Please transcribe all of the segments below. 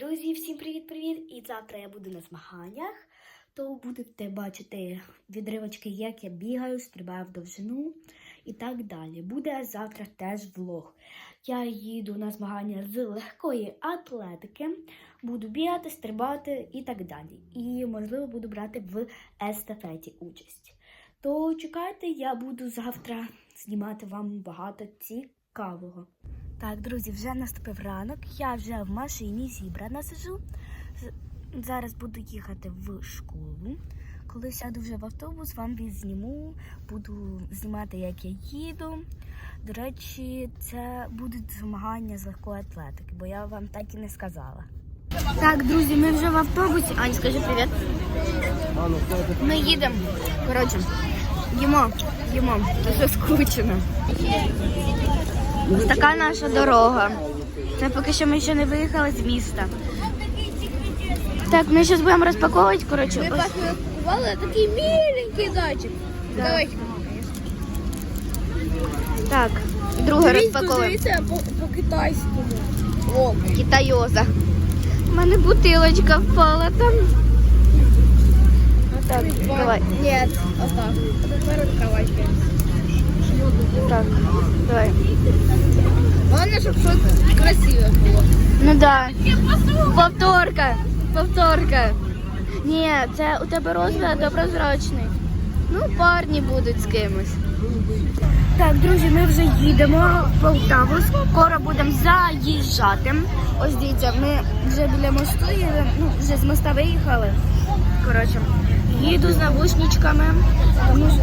Друзі, всім привіт-привіт! І завтра я буду на змаганнях. То будете бачити відривочки, як я бігаю, стрибаю в довжину і так далі. Буде завтра теж влог. Я їду на змагання з легкої атлетики, буду бігати, стрибати і так далі. І, можливо, буду брати в естафеті участь. То чекайте, я буду завтра знімати вам багато цікавого. Так, друзі, вже наступив ранок. Я вже в машині зібрана сижу. Зараз буду їхати в школу. Коли сяду вже в автобус, вам відзніму, буду знімати, як я їду. До речі, це будуть змагання з легкої атлетики, бо я вам так і не сказала. Так, друзі, ми вже в автобусі. Ань, скажи привіт. Ми їдемо. Коротше, їмо, їмо. Дуже скучно. Ось така наша дорога. Це поки що ми ще не виїхали з міста. Так, ми зараз будемо розпаковувати, коротше. Мы ось- пакували такий миленький зайчик. Давайте. Так, друге розпаковуємо. Дивіться по, по китайському. О, Китайоза. У мене бутилочка впала там. Так, давай. Нет, отак. Тепер відкривайте. Так, давай. Головне, щоб щось красиве було. Ну да. Повторка. Повторка. Ні, це у тебе розмір доброзрачний. Ну, парні будуть з кимось. Так, друзі, ми вже їдемо в Полтаву. Скоро будемо заїжджати. Ось дивіться, ми вже біля мосту їдемо. Ну, вже з моста виїхали. Коротше, їду з навушничками. Тому що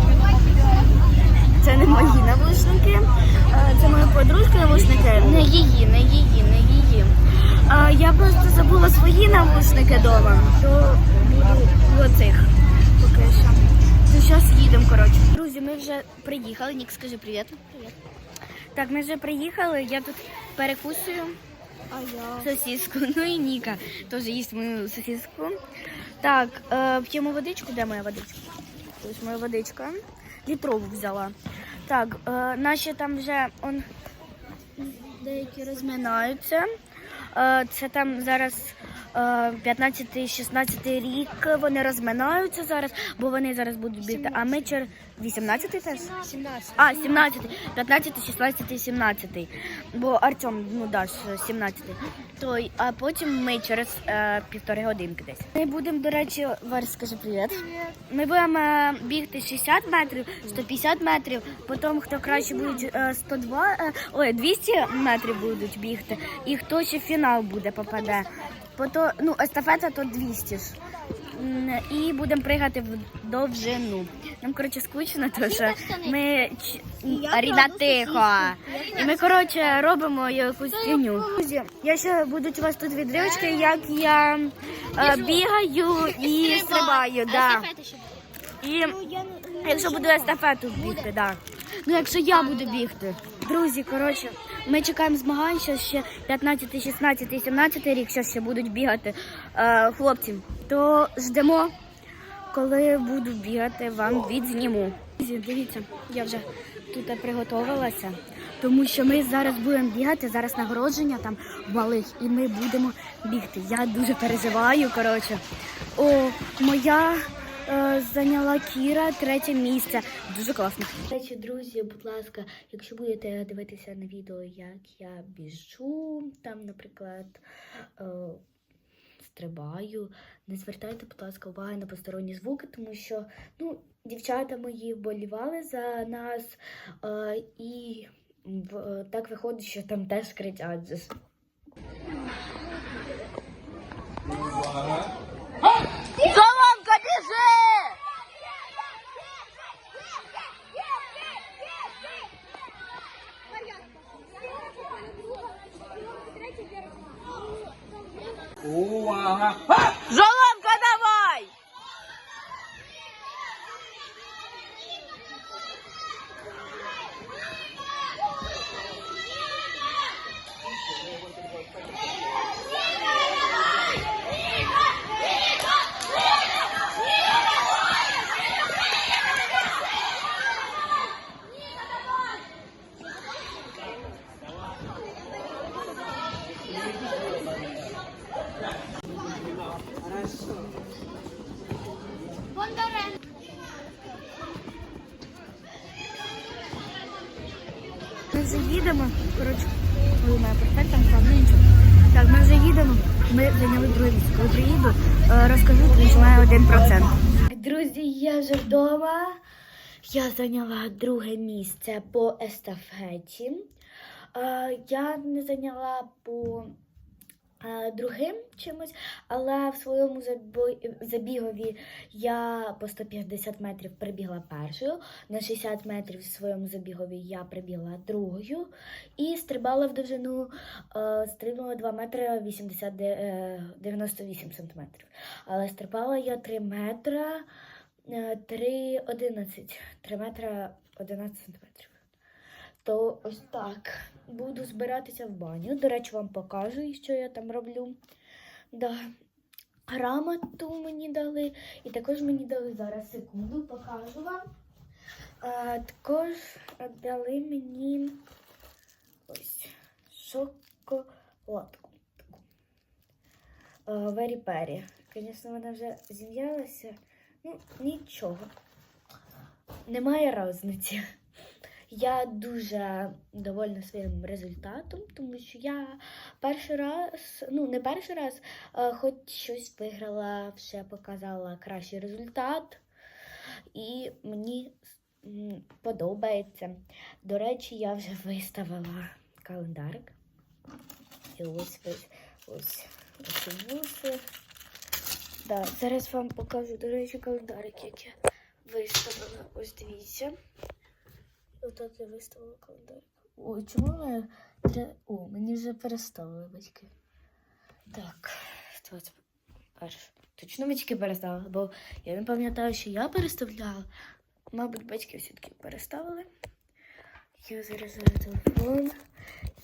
це не мої навушники, е, це мої подружки навушники. Не її, не її, не її. А я просто забула свої навушники вдома, то буду оцих поки що. То зараз їдемо, коротше. Друзі, ми вже приїхали. Нік, скажи привіт. Привіт. Так, ми вже приїхали. Я тут перекусую А я. сосиску. Ну і Ніка теж їсть мою сосиску. Так, е, п'ємо водичку. Де моя водичка? Ось моя водичка. Літрову взяла. Так, е, наші там вже он, деякі розминаються. Е, це там зараз 15-16 рік. Вони розминаються зараз, бо вони зараз будуть бігти. А ми через 18 теж? 17. А, 17, 15, 16, 17. Бо Артем, ну да, ж 17. Той, а потім ми через е, півтори годинки десь. Ми будемо, до речі, Варя, скажи привіт. Ми будемо е, бігти 60 метрів, 150 метрів, потім хто краще буде е, 102, е, ой, 200 метрів будуть бігти, і хто ще в фінал буде попаде. Пото, ну, естафета то 200 ж. І будемо пригати в довжину. Нам, коротше, скучно, тому що ми Аріна тихо. І ми, коротше, робимо якусь. Друзі, я ще будуть у вас тут відривочки, як я е, бігаю і стрибаю. Да. І якщо буду естафету бігти, да. Ну якщо я буду бігти. Друзі, коротше, ми чекаємо змагань, що ще 15, 16, 17 рік ще, ще будуть бігати е, хлопці. То ждемо, коли буду бігати, вам відзніму. Друзі, дивіться, я вже тут приготувалася, тому що ми зараз будемо бігати, зараз нагородження там малих, і ми будемо бігти. Я дуже переживаю. Коротше, о, моя зайняла Кіра третє місце. Дуже класно. До речі, друзі, будь ласка, якщо будете дивитися на відео, як я біжу, там, наприклад, е, стрибаю, не звертайте, будь ласка, уваги на посторонні звуки, тому що ну, дівчата мої вболівали за нас, е, і в, е, так виходить, що там теж кричать. же Увага! Жоломка, давай! Вже їдемо. Коротше, ой, моя портфель там нічого. Так, ми вже їдемо. Ми зайняли друге місце. Коли приїду, е, розкажу, що має один процент. Друзі, я вже вдома. Я зайняла друге місце по естафеті. Е, Я не зайняла по другим чимось, але в своєму забігові я по 150 метрів прибігла першою, на 60 метрів в своєму забігові я прибігла другою і стрибала в довжину, е, стрибнула 2 метри 80, де- е, 98 сантиметрів. Але стрибала я 3 метра е, 3, 11, 3 метра 11 сантиметрів. То ось так. Буду збиратися в баню. До речі, вам покажу, що я там роблю. Да. Грамоту мені дали. І також мені дали зараз секунду, покажу вам. А, також дали мені ось шоколадку. Вері Пері. Звісно, вона вже зім'ялася. Ну, нічого. Немає різниці. Я дуже довольна своїм результатом, тому що я перший раз, ну не перший раз, хоч щось виграла, вже показала кращий результат, і мені подобається. До речі, я вже виставила календарик. І ось ось ось ось. Да, зараз вам покажу, до речі, календарик, як я виставила. Ось дивіться. Отак я виставила календарик. Ой, чому мене... О, мені вже переставили батьки. Так, ось перше. Точно батьки переставили, бо я не пам'ятаю, що я переставляла. Мабуть, батьки все-таки переставили. Я заряджаю телефон.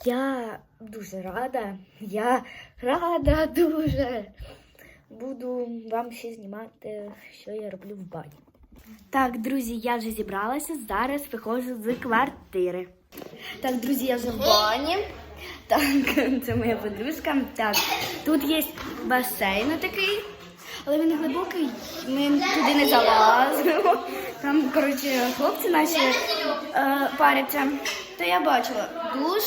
Я дуже рада. Я рада дуже. Буду вам ще знімати, що я роблю в бані. Так, друзі, я вже зібралася. Зараз виходжу з квартири. Так, друзі, я вже в бані. Так, це моя подружка. Так, тут є басейн такий, але він глибокий, ми туди не залазимо. Там, коротше, хлопці наші е, паряться. То я бачила душ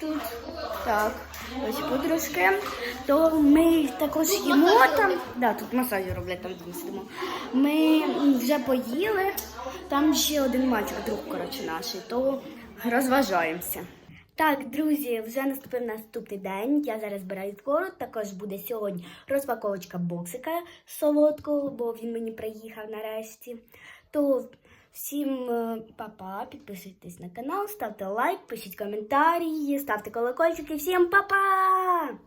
тут. Так, ось подружки. То ми також їмо там. Да, тут масажі роблять там, де ми сидимо. Ми вже поїли. Там ще один мальчик, друг, коротше, наш, то розважаємося. Так, друзі, вже наступив наступний день. Я зараз збираю скоро. Також буде сьогодні розпаковочка боксика солодкого, бо він мені приїхав нарешті. То всім е, па-па, підписуйтесь на канал, ставте лайк, пишіть коментарі, ставте колокольчики. Всім па-па!